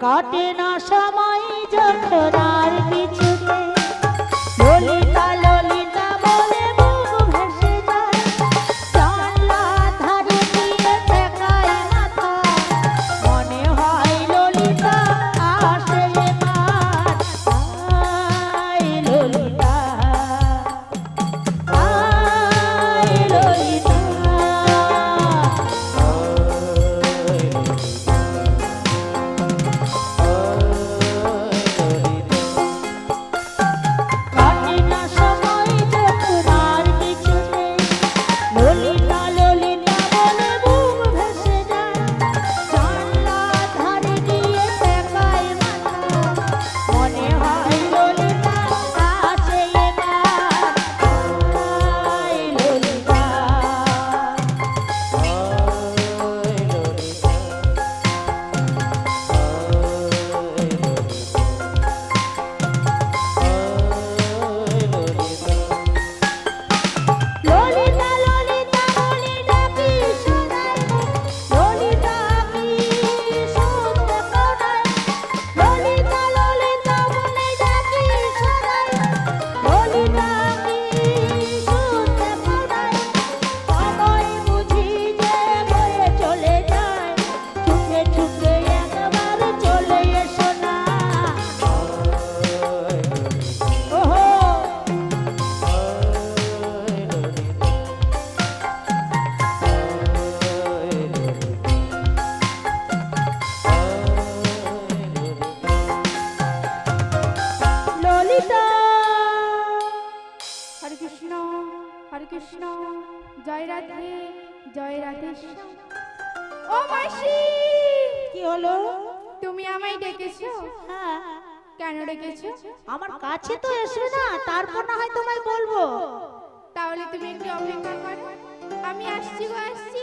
কাটে না সময় যখন আর কৃষ্ণ। জয় রাধে জয় রাধে ও মাসি! কি হলো? তুমি আমায় ডেকেছো? হ্যাঁ। কেন ডেকেছো? আমার কাছে তো এসো না তারপর না হয় তোমায় বলব। তাহলে তুমি একটু অপেক্ষা করো। আমি আসছি গো আসছি।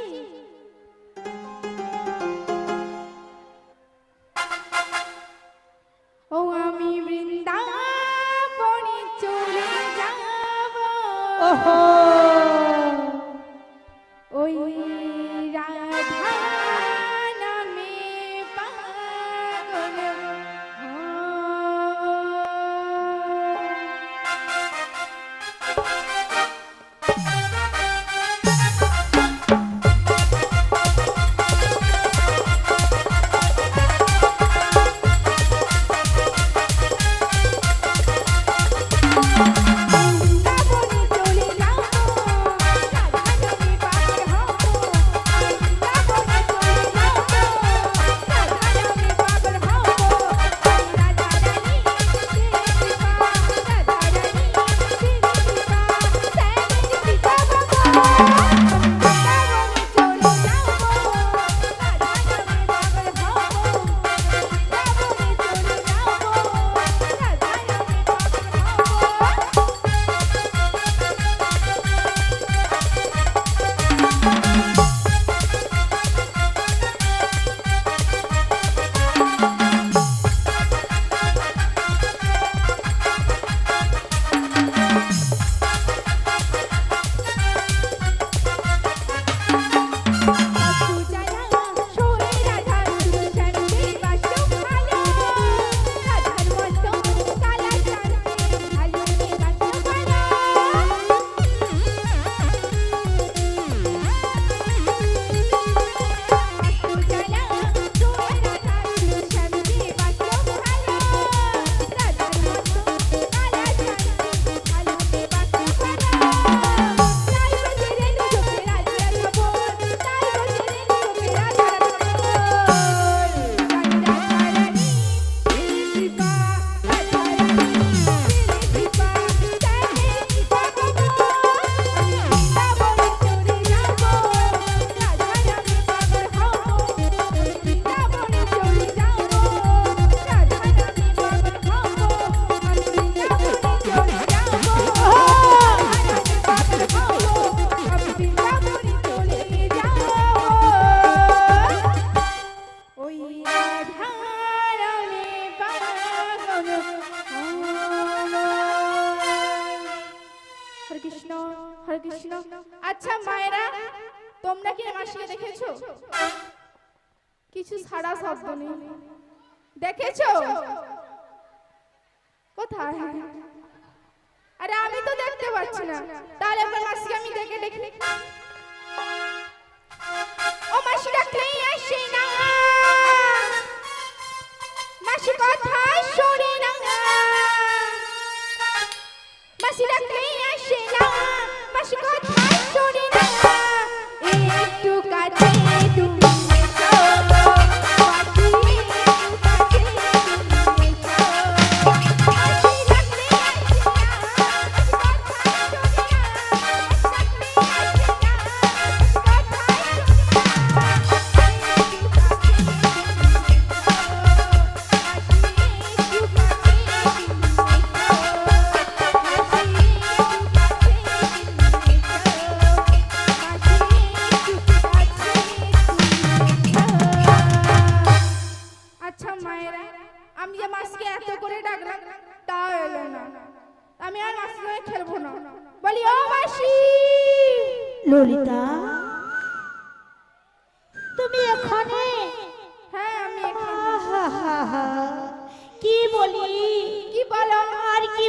对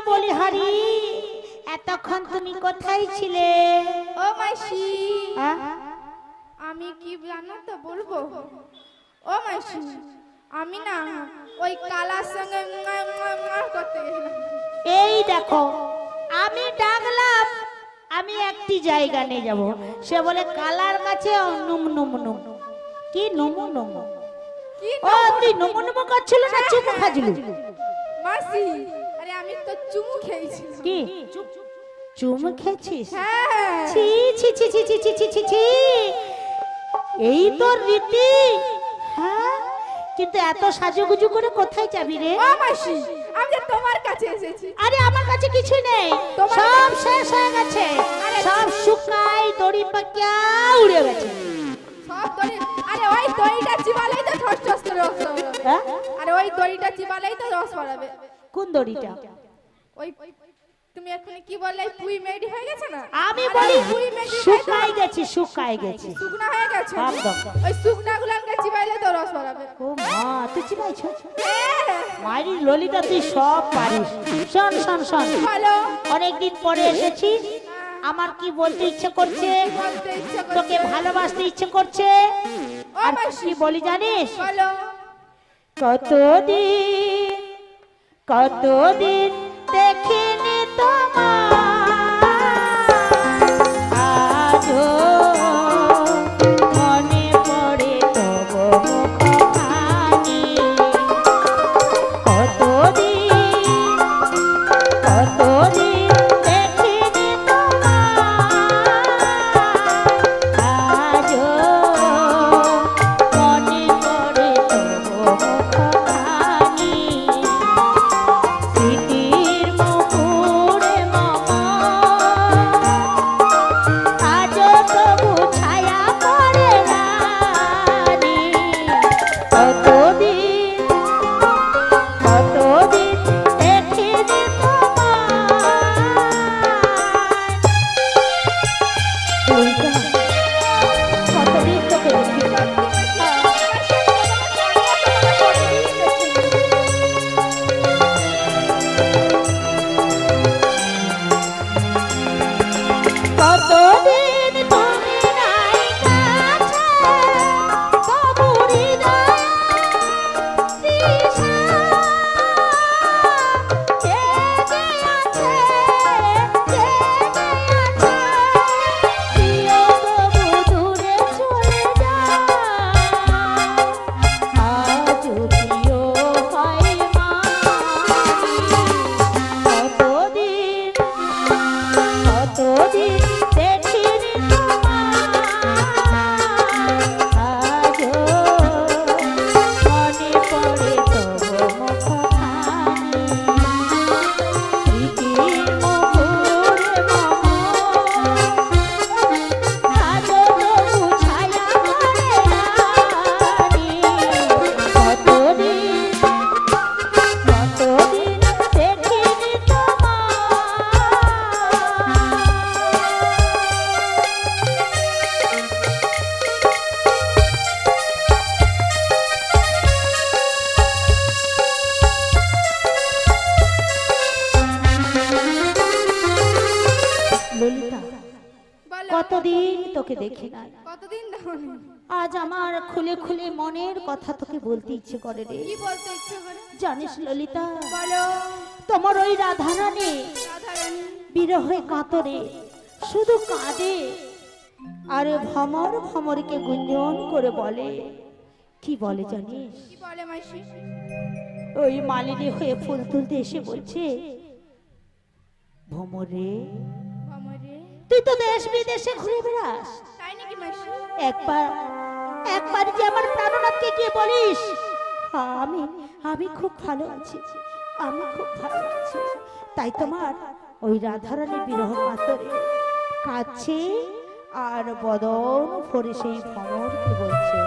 আর বলি হারি এতক্ষণ তুমি কোথায় ছিলে? ও মাসি? আমি কি জানো তো বলব? ও মাসি আমি না ওই কালার সঙ্গে করতে গেছিলাম। এই দেখো আমি ডাকলাম আমি একটি জায়গা নিয়ে যাব। সে বলে কালার কাছে নুম নুম নুম। কি নুমু নুমু? কি ও তুই নুমু নুমু করছিল না চুমু খাজলু? মাসি আমি তো চুমু খেয়েছি। কি? চুমু খেয়েছিস? হ্যাঁ। ছি ছি ছি ছি ছি ছি ছি ছি ছি। এই তোর রীতি। হ্যাঁ? কিন্তু এত সাজুগুজু করে কোথায় যাবি রে? ও মাসি আমি তোমার কাছে এসেছি। আরে আমার কাছে কিছু নেই। সব শেষ হয়ে গেছে। সব শুকাই দড়ি পাকিয়া উড়ে গেছে। সব দড়ি আরে ওই দড়িটা চিবালেই তো ঠস ঠস করে রস হ্যাঁ? আরে ওই দড়িটা চিবালেই তো রস বাড়াবে। কোন দড়িটা ওই তুমি এখনি কি বললে? পুই মেডি হয়ে গেছে না? আমি বলি পুই মেডি শুকাই গেছে। শুকাই গেছে শুকনা হয়ে গেছে? একদম। ওই শুকনা গুলাকে চিবাইলে তো রস বাড়াবে। ও মা তুই চিনাইছ হ্যাঁ, মারি ললিতা তুই সব পারিস। শোন শোন শোন। বলো। অনেকদিন পরে এসেছিস আমার কি বলতে ইচ্ছে করছে? তোকে ভালোবাসতে ইচ্ছে করছে? আর কি বলি জানিস? কতদিন কতদিন দেখিনি তোমার দেখি। নাই কতদিন ধরে? আজ আমার খুলে খুলে মনের কথা তোকে বলতে ইচ্ছে করে রে। কি বলতে ইচ্ছে করে? জানিস ললিতা বলো। তোমার ওই রাধারানী রাধারানী। বিরহে কাতরে শুধু কাঁদে আর ভমর ভমরকে গুঞ্জন করে বলে। কি বলে জানিস? কি বলে মাসি? ওই মালিনী হয়ে ফুল তুলতে এসে বলছে ভমরে তুই তো দেশ বিদেশে ঘুরে বেড়াস। একবার একবার যে আমার প্রাণনাথকে গিয়ে বলিস। "হ্যাঁ, আমি আমি খুব ভালো আছি আমি খুব ভালো আছি। তাই তোমার ওই রাধারানী বিরহ কাতরে কাছে আর বদন ভরে সেই ভ্রমণকে বলছে?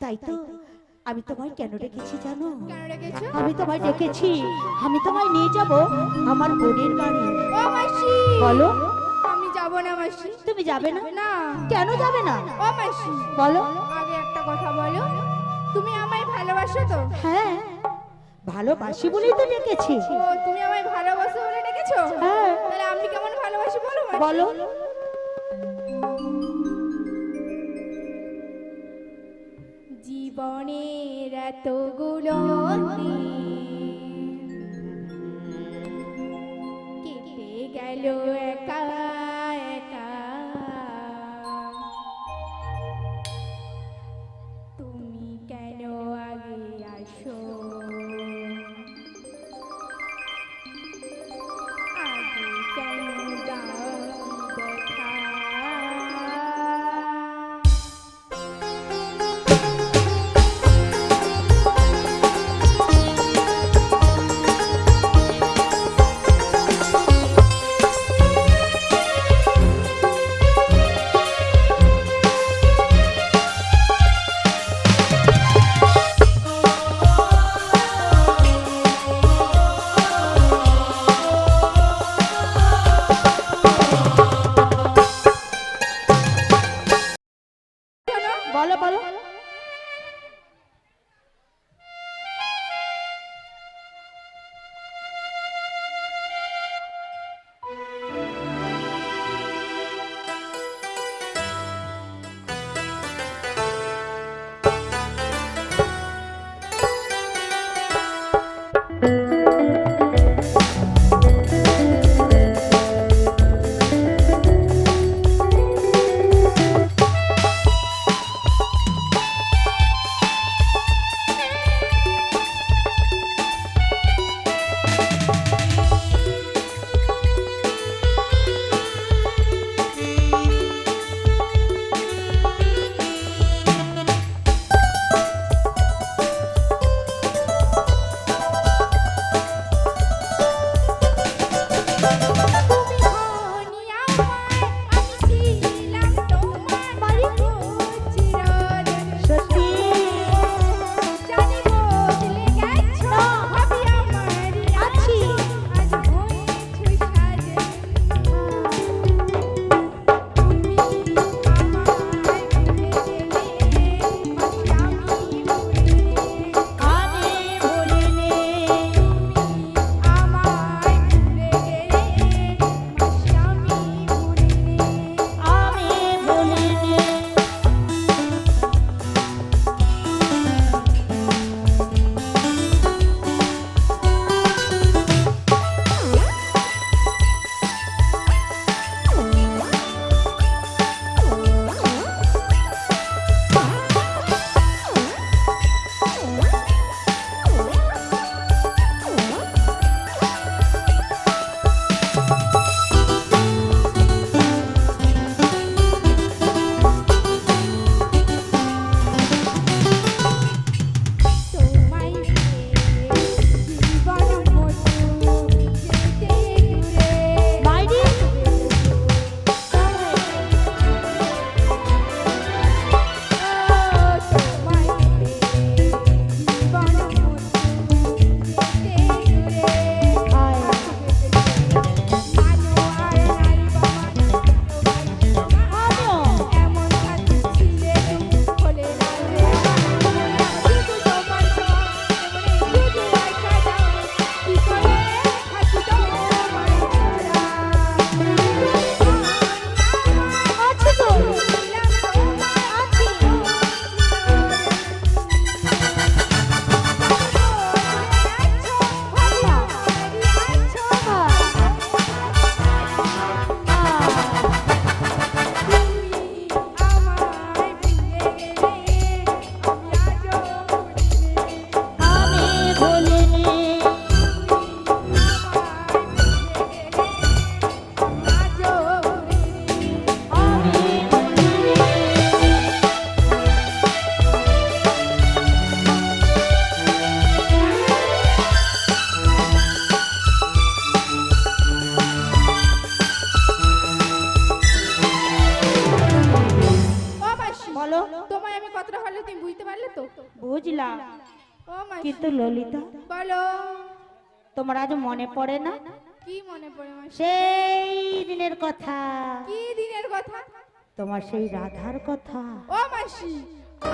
তাই তো আমি তোমায় কেন ডেকেছি জানো? আমি তোমায় ডেকেছি। আমি তোমায় নিয়ে যাব আমার বোনের বাড়ি। বলো। আমি যাব না মাসি। তুমি যাবে না? না। কেন যাবে না? ও মাসি! বলো। আগে একটা কথা বলো। তুমি আমায় ভালোবাসো তো? হ্যাঁ। ভালোবাসি বলেই তো ডেকেছি। তুমি আমায় ভালোবাসো বলে ডেকেছো? হ্যাঁ। তাহলে আমি কেমন ভালোবাসি বলো বলো। জীবনের এতগুলো কেটে গেল ললিতা? বলো। তোমার আজ মনে পড়ে না? কি মনে পড়ে সেই দিনের কথা। কি দিনের কথা? তোমার সেই রাধার কথা। ও মাসি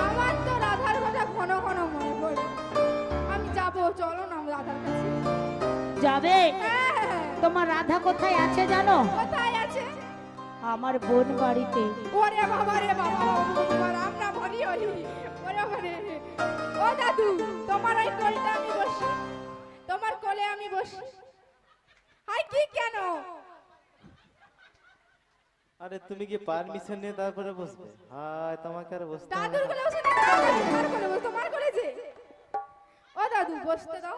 আমার তো রাধার কথা ঘন ঘন মনে পড়ে। আমি যাব চলো না রাধার কাছে। যাবে? হ্যাঁ, তোমার রাধা কোথায় আছে জানো? কোথায় আমার বোন বাড়িতে। ওরে বাবা রে বাবা হরি হরি ওরে ওরে ও দাদু তোমার ওই কোলটা আমি বসি তোমার কোলে আমি বসি। হাই কি কেন? আরে তুমি কি পারমিশন নিয়ে তারপরে বসবে? হায় তোমাকে আর বসতে দাদুর কোলে বসে না তোমার কোলে বসে তোমার কোলে যে ও দাদু বসতে দাও।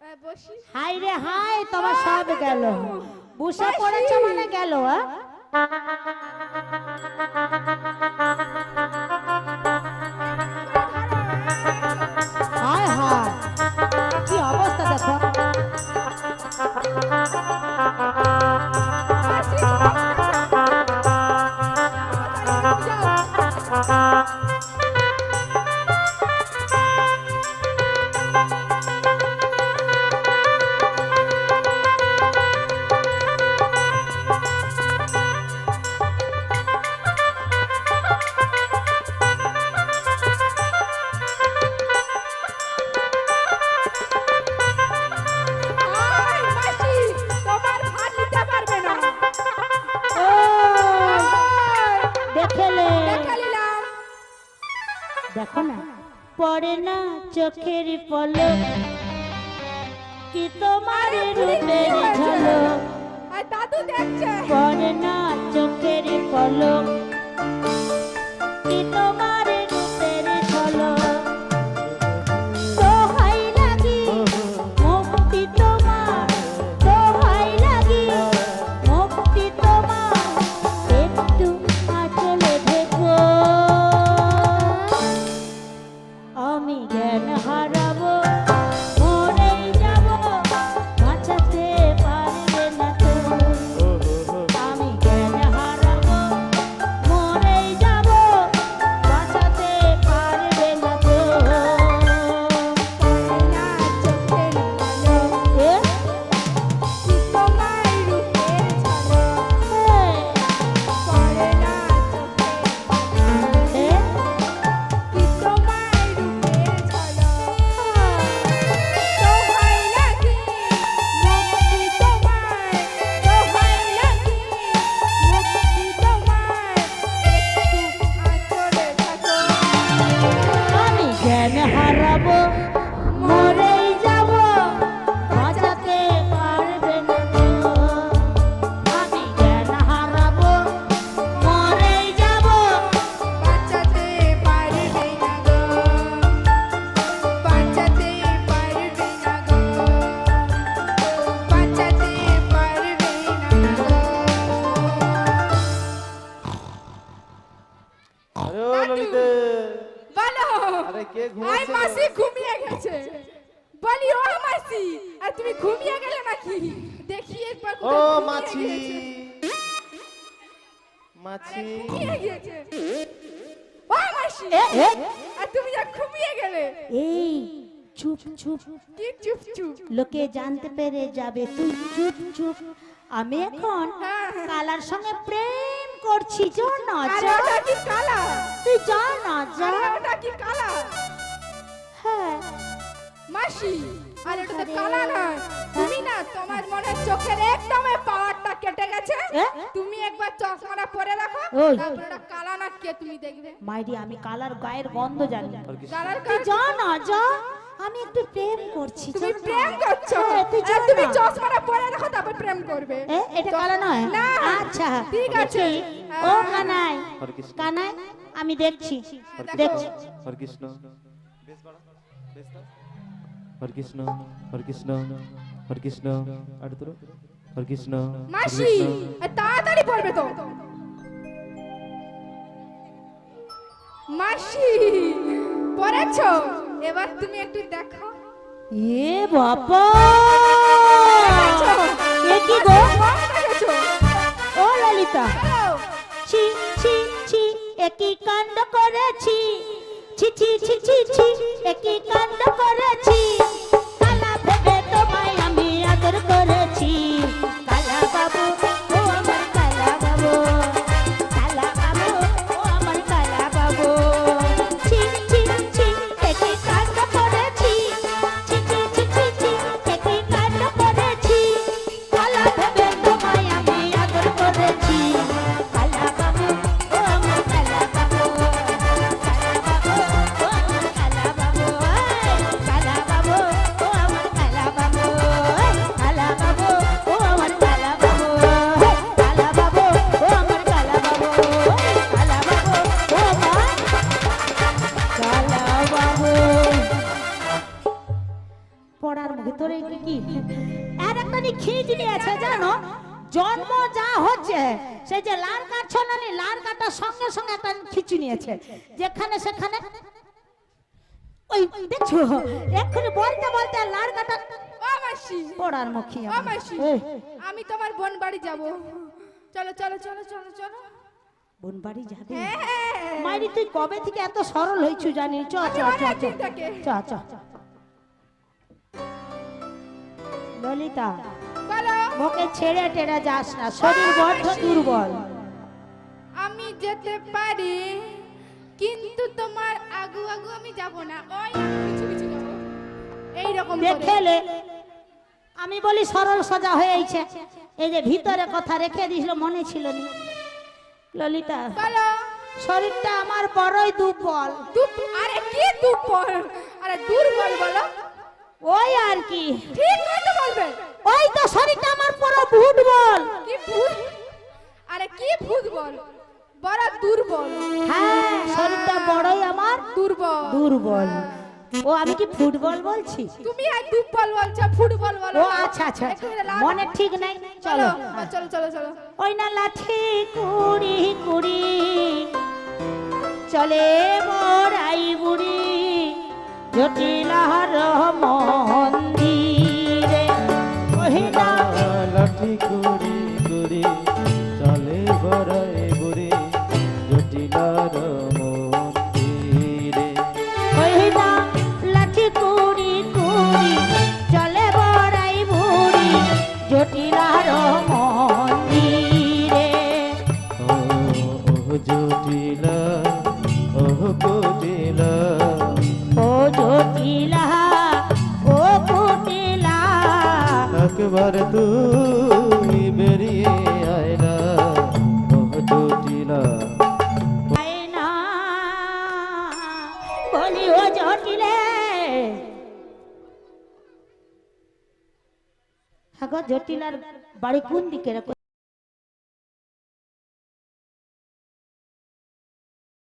হ্যাঁ, বসি। হাই রে হাই তোমার সব গেল। বুসে। পড়েছে মানে গেল আ? হায় চোখের মাছি। ঘুমিয়ে গিয়েছে। ও মাসি। এ, এ, আর তুমি যা ঘুমিয়ে গেলে। এই চুপ চুপ। কি চুপ চুপ? লোকে জানতে পেরে যাবে তুই চুপ চুপ। আমি এখন হ্যাঁ, হ্যাঁ। কালার সঙ্গে প্রেম করছি যা না যা। কি কালা? তুই যা না যা। ওটা কি কালা? হ্যাঁ। মাসি আর এটা তো কালা নয় তুমি না তোমার মনে চোখের একদম কেটে গেছে? তুমি একবার চশমাটা পরে রাখো। তারপর ওটা কালা না কে তুমি দেখবে মাইরি আমি কালার গায়ের গন্ধ জানি কালার তুই যা না যা আমি একটু প্রেম করছি তুমি। প্রেম করছ হ্যাঁ, তুই যা আর তুমি। চশমাটা পরে রাখো তারপর প্রেম করবে এটা কালো নয় না। আচ্ছা ঠিক আছে। ও হ্যাঁ। কানাই কানাই আমি দেখছি দেখছি কৃষ্ণ হরে কৃষ্ণ বেশ বাড়া, বেশ হরে কৃষ্ণ হরে কৃষ্ণ হরে কৃষ্ণ আর তোর হরে কৃষ্ণ। মাসি তাড়াতাড়ি পড়বে তো। মাসি পড়েছো? এবার তুমি একটু দেখো। এ বাবা? এ কি গো? ও ললিতা। ছি ছি ছি একই কাণ্ড করেছি। ছি ছি ছি ছি ছি একই কাণ্ড করেছি। কালা ভেবে তোমায় আমি আদর করেছি। বাবু ওই দেখছ? এক্ষুনি বলতে বলতে লাল কাটা ও পড়ার মুখী ও আমি তোমার বোন বাড়ি যাব। চলো চলো চলো চলো চলো। বোন বাড়ি যাবে? হ্যাঁ মাইরি তুই কবে থেকে এত সরল হয়েছু জানি? চ চ চ চ। চ চ। ললিতা বলো। ওকে ছেড়ে টেড়ে যাস না শরীর বড্ড দুর্বল। আমি যেতে পারি। কিন্তু তোমার আগু আগু আমি যাব না। ওই কিছু কিছু যাব। এই রকম দেখেলে আমি বলি সরল সোজা হয়েছে। এই যে ভিতরে কথা রেখে দিছিল মনে ছিল না। ললিতা বলো। শরীরটা আমার বড়ই দুর্বল। আরে কি দুপর আরে দুর্বল বলো। ওই আর কি। ঠিক তো বলবে। ওই তো শরীরটা আমার পুরো ফুটবল কি ভূত? আরে কি ভূত বল বড় দুর্বল। হ্যাঁ শরীরটা বড়ই আমার। দুর্বল। দুর্বল। ও আমি কি ফুটবল বলছি? তুমি আর দুর্বল বলছো ফুটবল বলো। ও আচ্ছা আচ্ছা একটু মনে ঠিক নাই। চলো। চলো চলো চলো ওই না লাঠি কুড়ি কুড়ি। চলে বড়াই বুড়ি জটিলার মন্দিরে